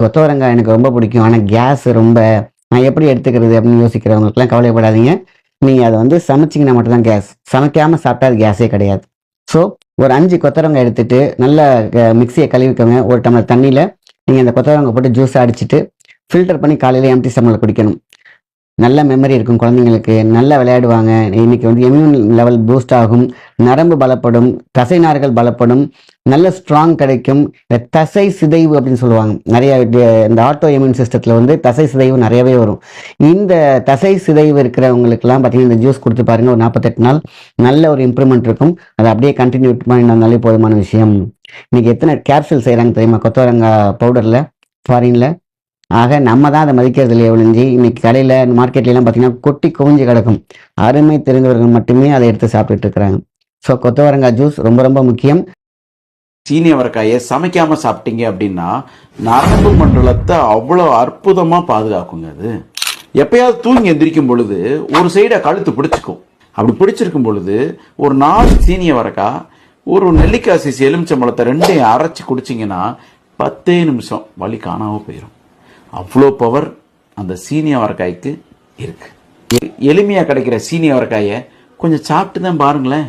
கொத்தவரங்காய் எனக்கு ரொம்ப பிடிக்கும். ஆனால் கேஸ் ரொம்ப நான் எப்படி எடுத்துக்கிறது அப்படின்னு யோசிக்கிறவங்களுக்குலாம் கவலைப்படாதீங்க. நீங்கள் அதை வந்து சமைச்சிங்கன்னா மட்டும்தான் கேஸ் சமைக்காமல் சாப்பிட்டா அது கேஸே கிடையாது. ஸோ ஒரு அஞ்சு கொத்தவரங்காய் எடுத்துட்டு நல்லா மிக்சியை கழுவிக்கோங்க ஒரு டம்ளர் தண்ணியில் நீங்கள் அந்த கொத்தவரங்காய் போட்டு ஜூஸ் அடிச்சிட்டு ஃபில்டர் பண்ணி காலையில் எம்டி ஸ்டமரில் குடிக்கணும். நல்ல மெமரி இருக்கும் குழந்தைங்களுக்கு. நல்லா விளையாடுவாங்க. இன்னைக்கு வந்து இம்யூன் லெவல் பூஸ்ட் ஆகும். நரம்பு பலப்படும். தசை நார்கள் பலப்படும். நல்ல ஸ்ட்ராங் கிடைக்கும். இந்த தசை சிதைவு அப்படின்னு சொல்லுவாங்க. நிறைய இந்த ஆட்டோ இம்யூன் சிஸ்டத்தில் வந்து தசை சிதைவு நிறையவே வரும். இந்த தசை சிதைவு இருக்கிறவங்களுக்குலாம் பார்த்திங்கன்னா இந்த ஜூஸ் கொடுத்து பாருங்க. ஒரு நாற்பத்தெட்டு நாள் நல்ல ஒரு இம்ப்ரூவ்மெண்ட் இருக்கும். அதை அப்படியே கண்டினியூ பண்ணாலே போதுமான விஷயம். இன்றைக்கி எத்தனை கேப்சூல் செய்கிறாங்க தெரியுமா? கொத்தவரங்காய் பவுடரில் ஃபாரினில் ஆக நம்ம தான் அதை மதிக்கிறது இல்லையா ஒழிஞ்சு. இன்னைக்கு கடையில் மார்க்கெட்லாம் பார்த்தீங்கன்னா கொட்டி குவிஞ்சு கிடக்கும். அருமை தெரிந்தவர்கள் மட்டுமே அதை எடுத்து சாப்பிட்டுட்டு இருக்கிறாங்க. ஸோ கொத்தவரங்காய் ஜூஸ் ரொம்ப ரொம்ப முக்கியம். சீனி அவரைக்காயை சமைக்காம சாப்பிட்டீங்க அப்படின்னா நரம்பு மண்டலத்தை அவ்வளோ அற்புதமாக பாதுகாக்குங்க அது. எப்பயாவது தூங்கி எந்திரிக்கும் பொழுது ஒரு சைடை கழுத்து பிடிச்சிக்கும். அப்படி பிடிச்சிருக்கும் பொழுது ஒரு நாலு சீனிய வரக்கா ஒரு நெல்லிக்காய் சீசி எலுமிச்சம்பழத்தை ரெண்டையும் அரைச்சி குடிச்சிங்கன்னா பத்தே நிமிஷம் வலி காணாமல் போயிடும் அவ்வளோ பவர் அந்த சீனி அவரைக்காய்க்கு இருக்குது எளிமையாக கிடைக்கிற சீனி அவரைக்காயை கொஞ்சம் சாப்பிட்டு தான் பாருங்களேன்.